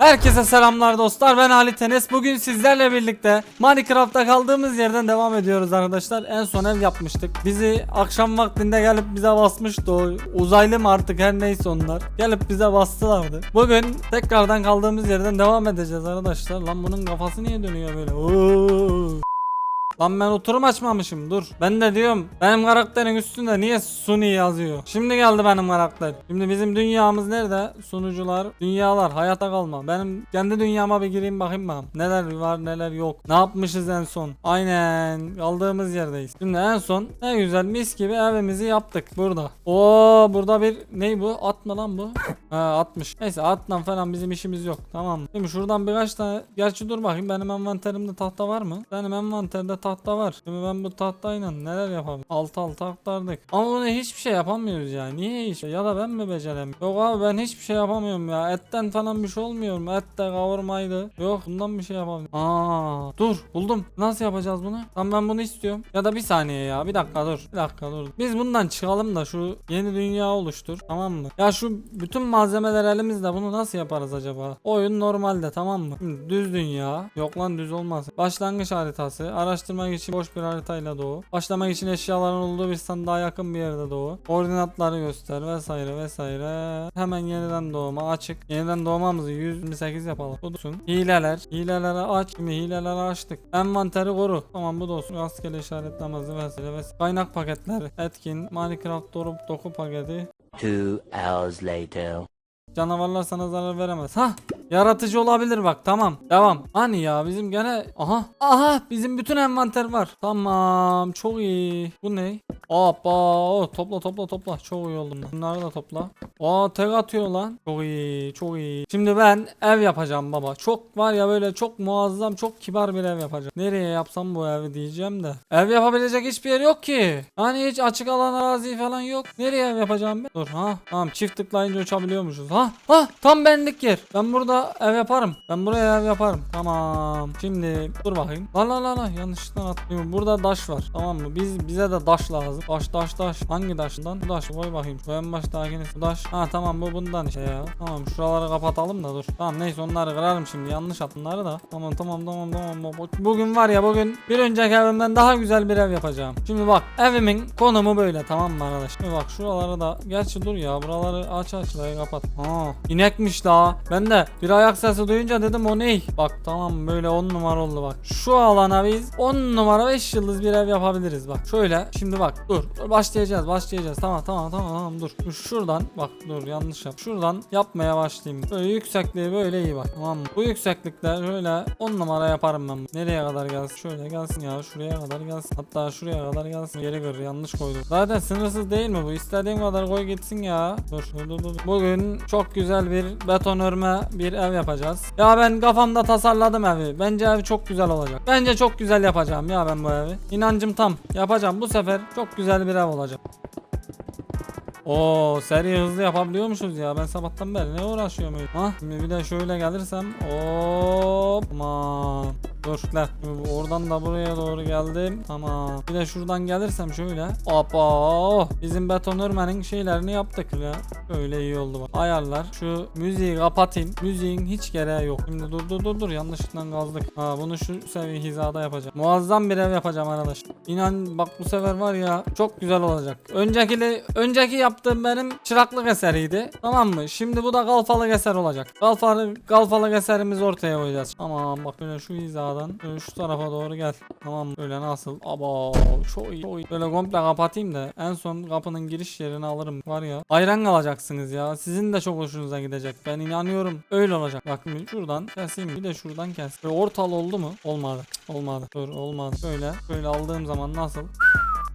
Herkese selamlar dostlar. Ben Halit Enes Bugün sizlerle birlikte Minecraft'ta kaldığımız yerden devam ediyoruz arkadaşlar. En son ev yapmıştık. Bizi akşam vaktinde gelip bize basmıştı o Uzaylı mı artık her neyse onlar. Gelip bize bastılardı. Bugün tekrardan kaldığımız yerden devam edeceğiz arkadaşlar. Lan bunun kafası niye dönüyor böyle? Oo. Lan ben oturum açmamışım dur. Ben de diyorum benim karakterin üstünde niye Suni yazıyor. Şimdi geldi benim karakter. Şimdi bizim dünyamız nerede? Sunucular, dünyalar, hayata kalma. Benim kendi dünyama bir gireyim bakayım bakalım. Neler var neler yok. Ne yapmışız en son? Aynen kaldığımız yerdeyiz. Şimdi en son ne güzel mis gibi evimizi yaptık burada. Oo burada bir ne bu? At mı lan bu? ha atmış. Neyse atla falan bizim işimiz yok. Tamam? Şimdi şuradan birkaç tane gerçi dur bakayım benim envanterimde tahta var mı? Benim envanterde tahta var. Şimdi ben bu tahtayla neler yapabilirim? Alt alt aktardık. Ama bunu hiçbir şey yapamıyoruz ya. Niye hiç? Ya da ben mi beceremiyorum? Yok abi ben hiçbir şey yapamıyorum ya. Etten falan bir şey olmuyor mu? Et de kavurmaydı. Yok bundan bir şey yapamıyorum. Aa dur buldum. Nasıl yapacağız bunu? Tamam ben bunu istiyorum. Ya da bir saniye ya. Bir dakika dur. Bir dakika dur. Biz bundan çıkalım da şu yeni dünya oluştur. Tamam mı? Ya şu bütün malzemeler elimizde. Bunu nasıl yaparız acaba? Oyun normalde tamam mı? Şimdi düz dünya. Yok lan düz olmaz. Başlangıç haritası. Araştırmak için boş bir haritayla doğu. Başlamak için eşyaların olduğu bir sandığa yakın bir yerde doğu. Koordinatları göster vesaire vesaire. Hemen yeniden doğma açık. Yeniden doğmamızı 128 yapalım. Bu olsun. Hileler. Hileleri aç. Şimdi hileleri açtık. Envanteri koru. Tamam bu da olsun. Rastgele işaretlemesi vesaire vesaire. Kaynak paketleri. Etkin. Minecraft dorup doku paketi. Two hours later. Canavarlar sana zarar veremez. Ha Yaratıcı olabilir bak tamam. Devam. Hani ya bizim gene aha. Aha bizim bütün envanter var. Tamam çok iyi. Bu ne? Hoppa o, topla topla topla. Çok iyi oldum ben. Bunları da topla. Aa tek atıyor lan. Çok iyi çok iyi. Şimdi ben ev yapacağım baba. Çok var ya böyle çok muazzam çok kibar bir ev yapacağım. Nereye yapsam bu evi diyeceğim de. Ev yapabilecek hiçbir yer yok ki. Hani hiç açık alan arazi falan yok. Nereye ev yapacağım ben? Dur ha. Tamam çift tıklayınca uçabiliyormuşuz. Ha ha. Tam benlik yer. Ben burada ev yaparım. Ben buraya ev yaparım. Tamam. Şimdi dur bakayım. La la la la yanlışlıkla attım Burada daş var. Tamam mı? Biz bize de daş lazım. Daş daş daş. Hangi daşından? Bu daş. Koy bakayım. Şu en baştakini. Bu daş. Ha tamam. Bu bundan işte ya. Tamam. Şuraları kapatalım da dur. Tamam. Neyse onları kırarım şimdi. Yanlış at bunları da. Tamam tamam tamam tamam. Bu- Bugün var ya bugün bir önceki evimden daha güzel bir ev yapacağım. Şimdi bak evimin konumu böyle. Tamam mı arkadaş? Şimdi bak şuraları da Gerçi dur ya buraları aç aç. Kapat. Ha. İnekmiş daha Ben de bir ayak sesi duyunca dedim o ney Bak tamam böyle 10 numara oldu bak. Şu alana biz 10 numara 5 yıldız bir ev yapabiliriz. Bak Şöyle şimdi bak dur dur, başlayacağız başlayacağız. Tamam tamam tamam tamam dur. Şuradan bak dur yanlış yap. Şuradan yapmaya başlayayım. Böyle yüksekliği böyle iyi bak tamam Bu yükseklikte şöyle 10 numara yaparım ben. Nereye kadar gelsin? Şöyle gelsin ya şuraya kadar gelsin. Hatta şuraya kadar gelsin Yeri kır yanlış koydum. Zaten sınırsız değil mi bu? İstediğin kadar koy gitsin ya. Dur dur dur, dur. Bugün çok güzel bir beton örme bir ev yapacağız. Ya ben kafamda tasarladım evi. Bence ev çok güzel olacak. Bence çok güzel yapacağım ya ben bu evi. İnancım tam. Yapacağım. Bu sefer çok güzel bir ev olacak Oo seri hızlı yapabiliyormuşuz ya. Ben sabahtan beri ne uğraşıyorum öyle. Şimdi bir de şöyle gelirsem. Hop. Aman. Dur. Şimdi Oradan da buraya doğru geldim. Tamam. Bir de şuradan gelirsem şöyle. Hoppa. Bizim beton örmenin şeylerini yaptık ya. Öyle iyi oldu bak. Ayarlar. Şu müziği kapatayım. Müziğin hiç gereği yok. Şimdi dur dur dur dur. Yanlışlıkla kazdık. Ha bunu şu seviye hizada yapacağım. Muazzam bir ev yapacağım arkadaş. İnan bak bu sefer var ya çok güzel olacak. Önceki önceki yaptığım benim çıraklık eseriydi. Tamam mı? Şimdi bu da kalfalık eser olacak. Kalfalık kalfalık eserimizi ortaya koyacağız. Tamam bak böyle şu hizadan böyle şu tarafa doğru gel. Tamam mı? Böyle nasıl? Aba çok iyi. Çok iyi. Böyle komple kapatayım da en son kapının giriş yerini alırım. Var ya. Hayran kalacaksınız ya. Sizin de çok hoşunuza gidecek. Ben inanıyorum. Öyle olacak. Bak şuradan keseyim. Bir de şuradan kes. Böyle ortalı oldu mu? Olmadı. Olmadı. Dur olmadı. Böyle. Böyle aldığım zaman nasıl?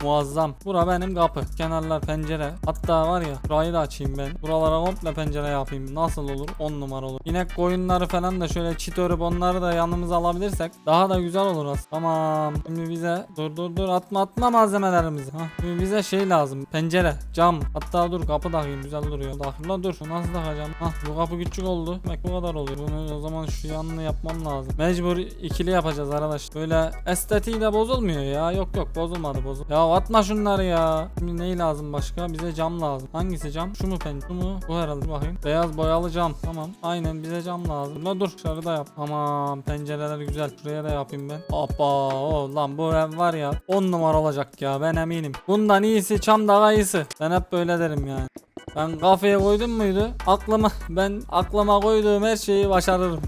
Muazzam. Bura benim kapı. Kenarlar pencere. Hatta var ya burayı da açayım ben. Buralara komple pencere yapayım. Nasıl olur? 10 numara olur. İnek koyunları falan da şöyle çit örüp onları da yanımıza alabilirsek daha da güzel olur aslında. Tamam. Şimdi bize dur dur dur atma atma malzemelerimizi. Hah. Şimdi bize şey lazım. Pencere, cam. Hatta dur kapı takayım güzel duruyor. Takayım lan dur. Nasıl takacağım? Hah bu kapı küçük oldu. Bak bu kadar oluyor. Bunu o zaman şu yanını yapmam lazım. Mecbur ikili yapacağız arkadaş. Böyle estetiği de bozulmuyor ya. Yok yok bozulmadı bozul. Ya Atma şunları ya. Şimdi neyi lazım başka? Bize cam lazım. Hangisi cam? Şu mu pen? Şu mu? Bu herhalde bakayım. Beyaz boyalı cam. Tamam. Aynen bize cam lazım. La dur dışarıda yap. Tamam. Pencereler güzel. Şuraya da yapayım ben. Hoppa. O lan bu ev var ya. 10 numara olacak ya. Ben eminim. Bundan iyisi çam daha iyisi. Ben hep böyle derim yani. Ben kafaya koydum muydu? Aklıma ben aklıma koyduğum her şeyi başarırım.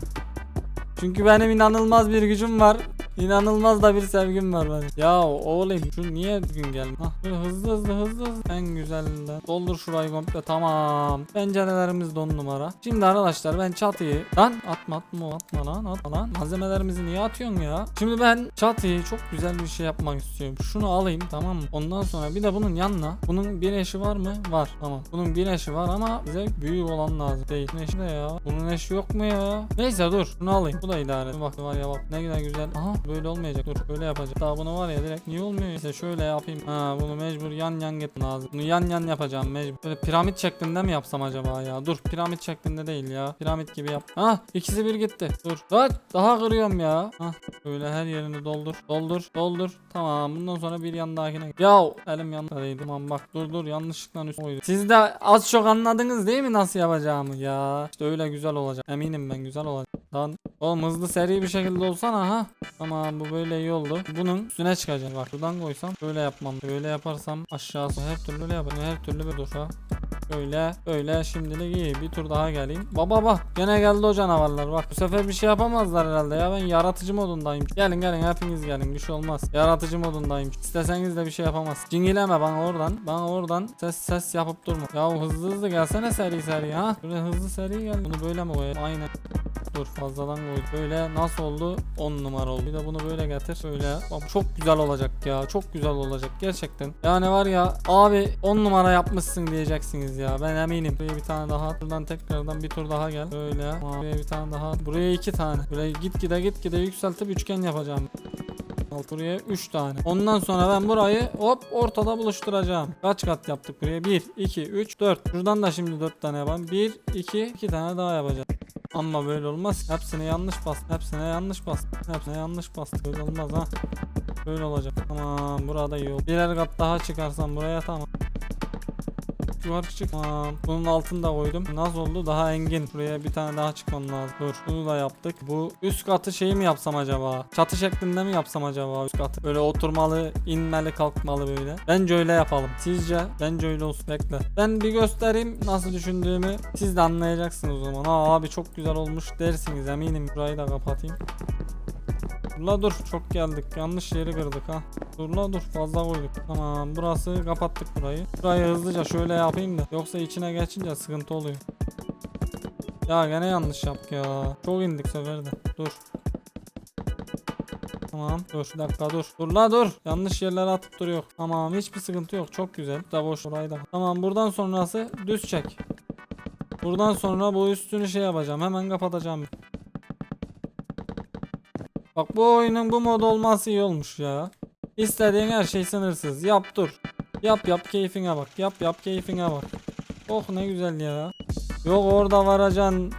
Çünkü benim inanılmaz bir gücüm var. İnanılmaz da bir sevgim var benim. Ya oğlum şu niye gün gelmiyor? Hah, hızlı hızlı hızlı. En güzelinden. Doldur şurayı komple tamam. Pencerelerimiz de on numara. Şimdi arkadaşlar ben çatıyı lan atma atma atma lan atma lan. Malzemelerimizi niye atıyorsun ya? Şimdi ben çatıyı çok güzel bir şey yapmak istiyorum. Şunu alayım tamam mı? Ondan sonra bir de bunun yanına bunun bir eşi var mı? Var. Tamam. Bunun bir eşi var ama bize büyük olan lazım. Değil. Bunun eşi de ya. Bunun eşi yok mu ya? Neyse dur. Şunu alayım. Bu da idare. Bak var ya bak. Ne kadar güzel. Aha böyle olmayacak. Dur böyle yapacağım. Daha bunu var ya direkt niye olmuyor? İşte şöyle yapayım. Ha bunu mecbur yan yan getir lazım. Bunu yan yan yapacağım mecbur. Böyle piramit şeklinde mi yapsam acaba ya? Dur piramit şeklinde değil ya. Piramit gibi yap. Ha ikisi bir gitti. Dur. Dur. Daha kırıyorum ya. Ha böyle her yerini doldur. Doldur. Doldur. Tamam bundan sonra bir yandakine. Ya elim yanındaydı. Tamam bak dur dur yanlışlıkla üst koydum. Siz de az çok anladınız değil mi nasıl yapacağımı ya? İşte öyle güzel olacak. Eminim ben güzel olacak. Lan oğlum hızlı seri bir şekilde olsana ha. Tamam bu böyle iyi oldu. Bunun üstüne çıkacak. Bak şuradan koysam böyle yapmam. Böyle yaparsam aşağısı her türlü böyle yaparım. Her türlü bir dur ha. Böyle böyle şimdilik iyi bir tur daha geleyim. Baba bak gene geldi o canavarlar bak bu sefer bir şey yapamazlar herhalde ya ben yaratıcı modundayım. Gelin gelin hepiniz gelin bir şey olmaz. Yaratıcı modundayım. İsteseniz de bir şey yapamaz. Cingileme bana oradan bana oradan ses ses yapıp durma. Ya hızlı hızlı gelsene seri seri ha. Böyle hızlı seri gel. Bunu böyle mi koyayım? Aynen. Dur fazladan koy. Böyle nasıl oldu? 10 numara oldu. Bir de bunu böyle getir. Böyle. Çok güzel olacak ya. Çok güzel olacak gerçekten. Yani var ya abi 10 numara yapmışsın diyeceksiniz ya. Ben eminim. Buraya bir tane daha. Buradan tekrardan bir tur daha gel. Böyle. Buraya bir tane daha. Buraya iki tane. Böyle git gide git gide yükseltip üçgen yapacağım. Buraya 3 tane. Ondan sonra ben burayı hop ortada buluşturacağım. Kaç kat yaptık buraya? 1, 2, 3, 4. Şuradan da şimdi 4 tane yapalım. 1, 2, 2 tane daha yapacağım. Ama böyle olmaz. Hepsine yanlış bastım. Hepsine yanlış bastım. Hepsine yanlış bastım. Böyle olmaz ha. Böyle olacak. Tamam burada iyi oldu. Birer kat daha çıkarsam buraya tamam. Yukarı çık. Tamam. Bunun altını da koydum. Nasıl oldu? Daha engin. Buraya bir tane daha çıkmam lazım. Dur. Bunu da yaptık. Bu üst katı şey mi yapsam acaba? Çatı şeklinde mi yapsam acaba üst katı? Böyle oturmalı, inmeli, kalkmalı böyle. Bence öyle yapalım. Sizce? Bence öyle olsun. Bekle. Ben bir göstereyim nasıl düşündüğümü. Siz de anlayacaksınız o zaman. Aa abi çok güzel olmuş dersiniz eminim. Burayı da kapatayım. La dur çok geldik. Yanlış yeri kırdık ha. Dur la dur fazla koyduk. Tamam burası kapattık burayı. Burayı hızlıca şöyle yapayım da. Yoksa içine geçince sıkıntı oluyor. Ya gene yanlış yaptık ya. Çok indik seferde dur. Tamam dur bir dakika dur. Dur la dur. Yanlış yerlere atıp duruyor. Tamam hiçbir sıkıntı yok. Çok güzel. Da boş burayı da. Tamam buradan sonrası düz çek. Buradan sonra bu üstünü şey yapacağım. Hemen kapatacağım Bak bu oyunun bu mod olması iyi olmuş ya. İstediğin her şey sınırsız. Yap dur. Yap yap keyfine bak. Yap yap keyfine bak. Oh ne güzel ya. Yok orada varacaksın.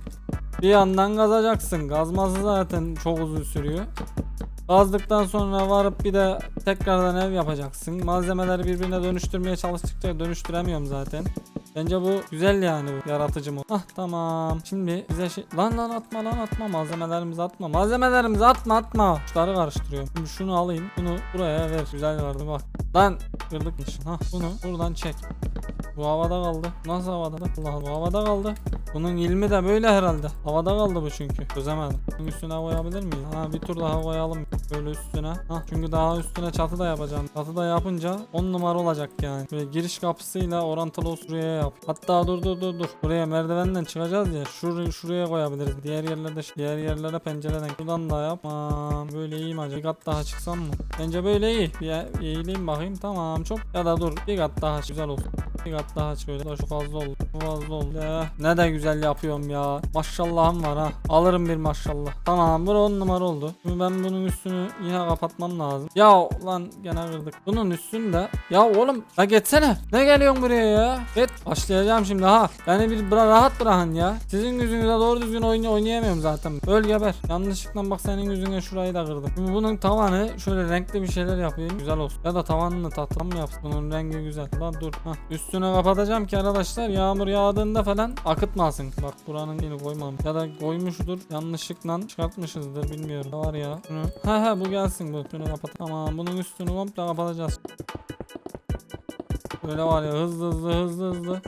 Bir yandan kazacaksın. Gazması zaten çok uzun sürüyor. Kazdıktan sonra varıp bir de tekrardan ev yapacaksın. Malzemeleri birbirine dönüştürmeye çalıştıkça dönüştüremiyorum zaten. Bence bu güzel yani bu yaratıcı mı? Ah tamam. Şimdi bize şey... Lan lan atma lan atma. Malzemelerimizi atma. Malzemelerimizi atma atma. Şunları karıştırıyorum. Şimdi şunu alayım. Bunu buraya ver. Güzel vardı bak. Lan kırdıkmış. Ha bunu buradan çek. Bu havada kaldı. Nasıl havada? Allah bu havada kaldı. Bunun ilmi de böyle herhalde. Havada kaldı bu çünkü. Çözemedim. Bunun üstüne koyabilir miyiz? Ha bir tur daha koyalım. Böyle üstüne. Ha çünkü daha üstüne çatı da yapacağım. Çatı da yapınca 10 numara olacak yani. Böyle giriş kapısıyla orantılı şuraya yap. Hatta dur dur dur dur. Buraya merdivenden çıkacağız ya. Şur şuraya koyabiliriz. Diğer yerlerde diğer yerlere pencereden. Buradan da yap. Aman böyle iyi mi acaba? Bir kat daha çıksam mı? Bence böyle iyi. Bir eğileyim bakayım. Tamam çok. Ya da dur bir kat daha güzel olsun. Kat daha aç böyle. Şu fazla oldu. Bu fazla oldu. Ya, ne de güzel yapıyorum ya. Maşallahım var ha. Alırım bir maşallah. Tamam bura 10 numara oldu. Şimdi ben bunun üstünü yine kapatmam lazım. Ya lan gene kırdık. Bunun üstünde. Ya oğlum la geçsene. Ne geliyorsun buraya ya? Git. Başlayacağım şimdi ha. Beni bir bıra rahat bırakın ya. Sizin yüzünüze doğru düzgün oyun oynayamıyorum zaten. Öl geber. Yanlışlıkla bak senin yüzüne şurayı da kırdım. Şimdi bunun tavanı şöyle renkli bir şeyler yapayım. Güzel olsun. Ya da tavanını tahtam mı yapsın? Bunun rengi güzel. Lan dur. Hah. Üstüne kapatacağım ki arkadaşlar yağmur yağdığında falan akıtmasın. Bak buranın yeni koymam. Ya da koymuştur. Yanlışlıkla çıkartmışızdır bilmiyorum. Var ya? Ha ha bu gelsin bu. Şunu kapat. Tamam bunun üstünü komple kapatacağız. Böyle var ya hızlı hızlı hızlı hızlı.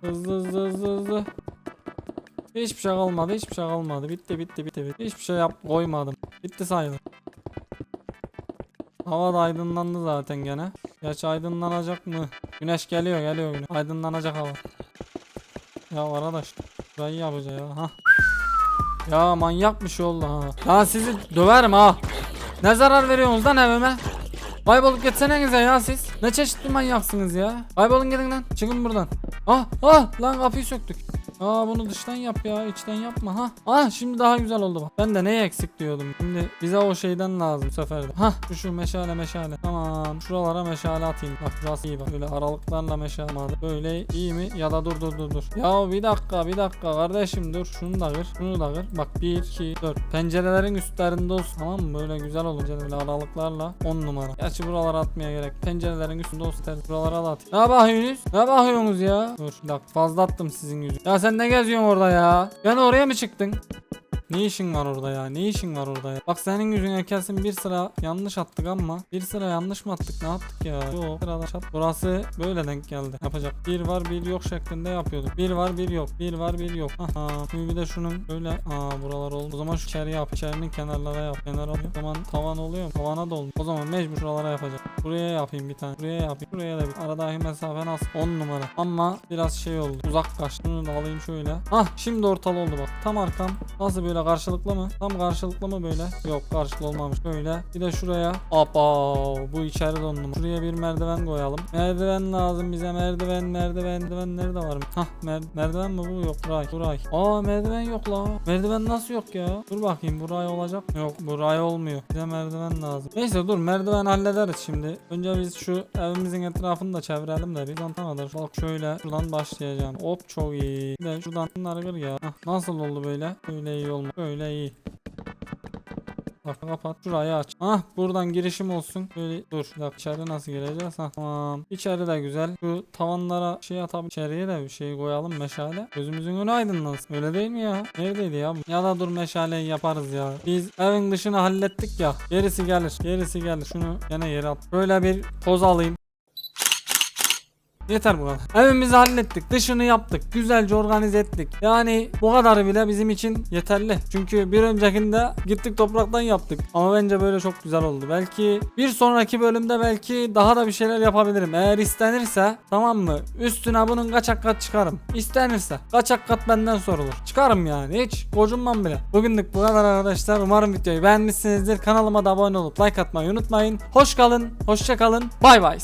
Hızlı hızlı hızlı hızlı. Hiçbir şey kalmadı, hiçbir şey kalmadı. Bitti, bitti, bitti, bitti. Hiçbir şey yap koymadım. Bitti sayılır. Hava da aydınlandı zaten gene. Gerçi aydınlanacak mı? Güneş geliyor, geliyor güneş. Aydınlanacak hava. Ya arkadaş, burayı yapacağız ya. Ha. Ya manyak bir şey oldu ha. Ya sizi döverim ha. Ne zarar veriyorsunuz lan evime? Kaybolup gitsenize ya siz. Ne çeşitli manyaksınız ya. Kaybolun gidin lan. Çıkın buradan. Ah ah lan kapıyı söktük. Aa bunu dıştan yap ya içten yapma ha. Ah şimdi daha güzel oldu bak. Ben de neye eksik diyordum. Şimdi bize o şeyden lazım bu sefer de. Şu şu meşale meşale. Tamam şuralara meşale atayım. Bak burası iyi bak. Böyle aralıklarla meşale. Böyle iyi mi? Ya da dur dur dur dur. Ya bir dakika bir dakika kardeşim dur. Şunu da kır. Şunu da kır. Bak 1 2 4. Pencerelerin üstlerinde olsun tamam mı? Böyle güzel olunca böyle aralıklarla 10 numara. Gerçi buralara atmaya gerek. Pencerelerin üstünde olsun. Buralara da atayım. Ne bakıyorsunuz? Ne bakıyorsunuz ya? Dur dakika fazla attım sizin yüzü. Ya sen ne geziyorsun orada ya? Yani oraya mı çıktın? Ne işin var orada ya? Ne işin var orada ya? Bak senin yüzüne kesin bir sıra yanlış attık ama bir sıra yanlış mı attık? Ne yaptık ya? Yok sırada şat. Burası böyle denk geldi. Yapacak. Bir var bir yok şeklinde yapıyorduk. Bir var bir yok. Bir var bir yok. Aha. Şimdi bir de şunun böyle aa buralar oldu. O zaman şu içeri yap. İçerinin kenarlara yap. Kenar oluyor. O zaman tavan oluyor? Tavana da oldu. O zaman mecbur şuralara yapacak. Buraya yapayım bir tane. Buraya yapayım. Buraya da bir. Aradaki mesafe nasıl? 10 numara. Ama biraz şey oldu. Uzak kaçtı. Şunu da alayım şöyle. Ah şimdi ortalı oldu bak. Tam arkam. Nasıl böyle karşılıklı mı? Tam karşılıklı mı böyle? Yok karşılıklı olmamış. Böyle. Bir de şuraya. Apa bu içeri dondu. Şuraya bir merdiven koyalım. Merdiven lazım bize. Merdiven merdiven. Merdiven nerede var? Hah mer merdiven mi bu? Yok buray. Buray. Aa merdiven yok la. Merdiven nasıl yok ya? Dur bakayım buray olacak mı? Yok buray olmuyor. Bize merdiven lazım. Neyse dur merdiven hallederiz şimdi. Önce biz şu evimizin etrafını da çevirelim de bir antamadır. Bak şöyle şuradan başlayacağım. Hop çok iyi. Bir de şuradan bunları kır ya. Hah, nasıl oldu böyle? Böyle iyi olma. Böyle iyi. Bak kapat. Şurayı aç. Ah buradan girişim olsun. Böyle dur. Bir dakika içeri nasıl gireceğiz? Ha tamam. İçeri de güzel. Şu tavanlara şey atalım. İçeriye de bir şey koyalım meşale. Gözümüzün önü aydınlansın. Öyle değil mi ya? Neredeydi ya? Ya da dur meşaleyi yaparız ya. Biz evin dışını hallettik ya. Gerisi gelir. Gerisi gelir. Şunu gene yere at. Böyle bir poz alayım. Yeter bu kadar. Evimizi hallettik. Dışını yaptık. Güzelce organize ettik. Yani bu kadarı bile bizim için yeterli. Çünkü bir öncekinde gittik topraktan yaptık. Ama bence böyle çok güzel oldu. Belki bir sonraki bölümde belki daha da bir şeyler yapabilirim. Eğer istenirse tamam mı? Üstüne bunun kaçak kat çıkarım. İstenirse. Kaçak kat benden sorulur. Çıkarım yani. Hiç gocunmam bile. Bugünlük bu kadar arkadaşlar. Umarım videoyu beğenmişsinizdir. Kanalıma da abone olup like atmayı unutmayın. Hoş kalın. Hoşça kalın. Bay bay.